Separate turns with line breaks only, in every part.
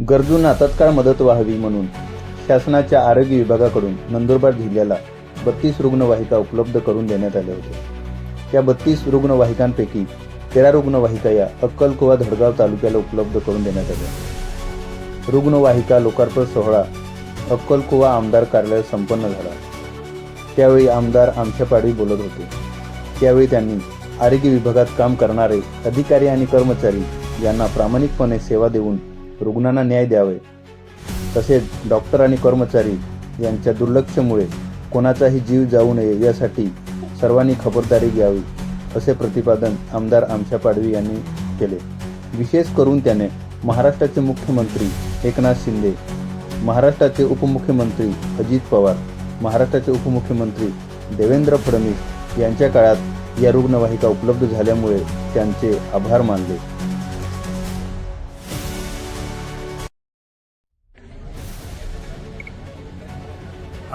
गरजूंना तत्काळ मदत व्हावी म्हणून शासनाच्या आरोग्य विभागाकडून नंदुरबार जिल्ह्याला बत्तीस रुग्णवाहिका उपलब्ध करून देण्यात आल्या होत्या. त्या बत्तीस रुग्णवाहिकांपैकी तेरा रुग्णवाहिका या अक्कलकुवा धडगाव तालुक्याला उपलब्ध करून देण्यात आल्या. रुग्णवाहिका लोकार्पण सोहळा अक्कलकुवा आमदार कार्यालयात संपन्न झाला. त्यावेळी आमदार आमच्या पाडवी बोलत होते. त्यावेळी त्यांनी आरोग्य विभागात काम करणारे अधिकारी आणि कर्मचारी यांना प्रामाणिकपणे सेवा देऊन रुग्णांना न्याय द्यावे. तसेच डॉक्टर आणि कर्मचारी यांच्या दुर्लक्षमुळे कोणाचाही जीव जाऊ नये यासाठी सर्वांनी खबरदारी घ्यावी असे प्रतिपादन आमदार आमशा पाडवी यांनी केले. विशेष करून त्याने महाराष्ट्राचे मुख्यमंत्री एकनाथ शिंदे महाराष्ट्राचे उपमुख्यमंत्री अजित पवार महाराष्ट्राचे उपमुख्यमंत्री देवेंद्र फडणवीस यांच्या काळात या रुग्णवाहिका उपलब्ध झाल्यामुळे त्यांचे आभार मानले.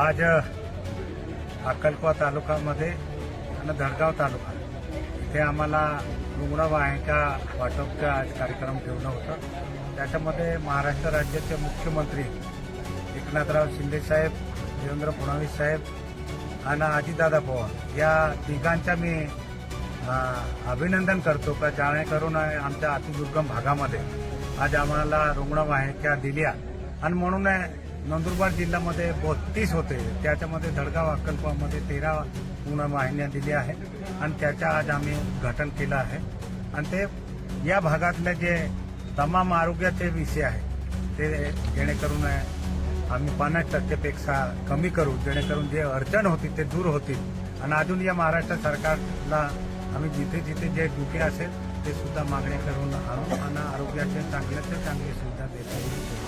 आज अक्कलकोवा तालुक्यामध्ये आणि धडगाव तालुका. इथे आम्हाला रुग्णवाहिका वाटपचा आज कार्यक्रम ठेवला होता. त्याच्यामध्ये महाराष्ट्र राज्याचे मुख्यमंत्री एकनाथराव शिंदेसाहेब देवेंद्र फडणवीस साहेब आणि अजितदादा पवार. या तिघांच्या मी अभिनंदन करतो का जेणेकरून आमच्या अतिदुर्गम भागामध्ये आज आम्हाला रुग्णवाहिका दिल्या. आणि म्हणून नंदुरबार जिल्ह्यामध्ये बत्तीस होते. त्याच्यामध्ये धडगाव अक्कलकुवामध्ये तेरा रुग्णवाहिन्या दिल्या आहेत आणि त्याच्या आज आम्ही उद्घाटन केलं आहे. आणि ते या भागातले जे तमाम आरोग्याचे विषय आहेत ते जेणेकरून आम्ही पन्नास टक्केपेक्षा कमी करू. जेणेकरून जे अडचण होती ते दूर होतील. आणि अजून या महाराष्ट्र सरकारला आम्ही जिथे जिथे जे दुखे असेल ते सुद्धा मागणी करून आणू आणि आरोग्याचे चांगल्याचे चांगली सुविधा देता येईल